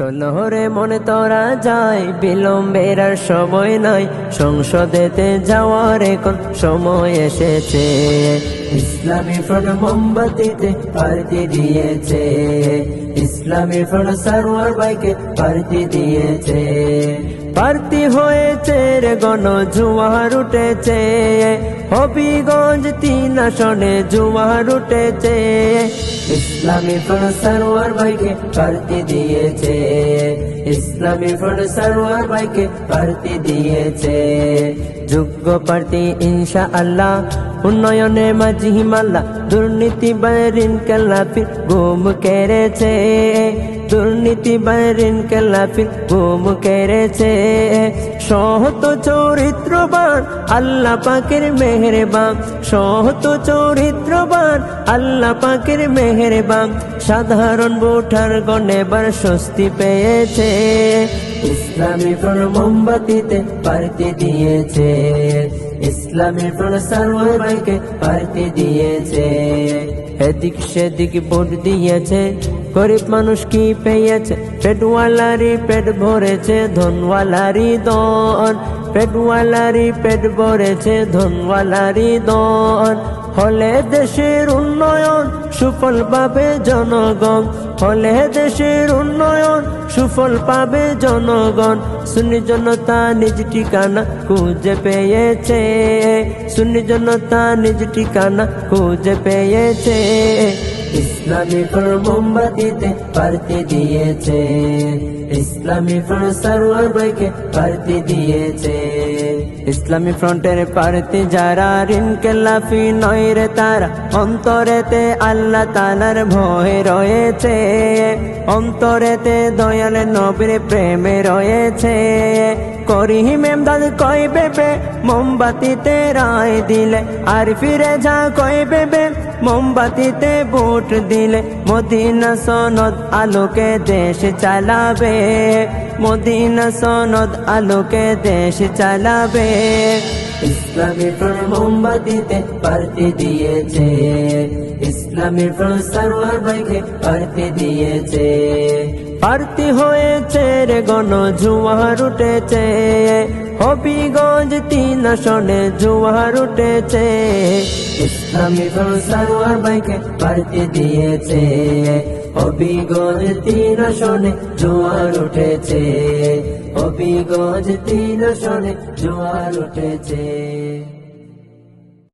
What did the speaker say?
চলো রে মনে তোরা যায়, বিলম্বের আর সময় নাই। সংসদেতে যাওয়ার এখন সময় এসেছে। ইসলামী ফ্রন্ট মোমবাতিতে পার্টি দিয়েছে। ইসলামী ফ্রন্ট সারোয়ার বাইকে পার্টি দিয়েছে। প্রার্থী হয়েছে রে গণ জুয়ার উঠেছে। হবিগঞ্জ তিন আসনে জুয়ার উঠেছে। ইসলামী ফ্রন্ট সরোয়ার ভাইকে প্রার্থী দিয়েছে। ইসলামী ফ্রন্ট সারোয়ার ভাইকে প্রার্থী দিয়েছে। যোগ্য প্রার্থী ইনশা আল্লাহ উন্নয়নে মাঝি মাল্লা, দুর্নীতি বাইরিন কেলাফি গুম কেড়েছে। দুর্নীতি বাইরিন কেলাফি গুম কেড়েছে। সহত চরিত্রবান, আল্লাহ পাকের মেহেরবান। সহত চরিত্রবান, আল্লাহ পাকের মেহেরবান। সাধারণ ভোটার গণেবার স্বস্তি পেয়েছে। ইসলামী ফ্রন্ট মোমবাতিতে পারতে দিয়েছে। ইসলামী ফ্রন্ট সারওয়ার পারতে দিয়েছে। এদিক সেদিক ভোট দিয়েছে। গরিব মানুষ কি পেয়েছে? পেটওয়ালারি পেট ভরেছে ধনওয়ালারি দন পেটওয়ালারি পেট ভরেছে ধনওয়ালারি দন হলে দেশের উন্নয়ন সুফল পাবে জনগণ। হলে দেশের উন্নয়ন সুফল পাবে জনগণ। সুনি জনতা নিজ ঠিকানা খুঁজে পেয়েছে। সুনি জনতা নিজ ঠিকানা খুঁজে পেয়েছে। ইসলামী ফর মোমবাতিতে পার্টি দিয়েছে। ইসলামী ফ্রন্ট সারোয়ার ভাইকে পার্টি দিয়েছে। ইসলামী ফ্রন্টের পার্টি যারা ঋণ কেলাফি নয় রে, তারা অন্তরেতে আল্লাহ তালার ভয় রয়েছে। অন্তরেতে দয়াল নবীর প্রেমে রয়েছে। করিহিম এমদাদ কয় বেবে, মোমবাতিতে রায় দিলে আর ফিরে যা কয় বেবে মোমবাতিতে ভোট দিলে মদিনা সনদ আলোকে দেশ চালাবে। মদিনা সনদ আলোকে দেশ চালাবে। ইসলামী ফ্রন্ট মোমবাতিতে পার্টি দিয়েছে। ইসলামী ফ্রন্ট সারোয়ার ভাইকে পার্টি দিয়েছে। পার্টি হয়েছে রে গণ জুয়ার উঠেছে হবিগঞ্জ তিন আসনে জোয়ার উঠেছে। ইসলামী সরোয়ার ভাইকে পার্টি দিয়েছে। হবিগঞ্জ তিন আসনে জোয়ার উঠেছে। হবিগঞ্জ তিন আসনে জোয়ার উঠেছে।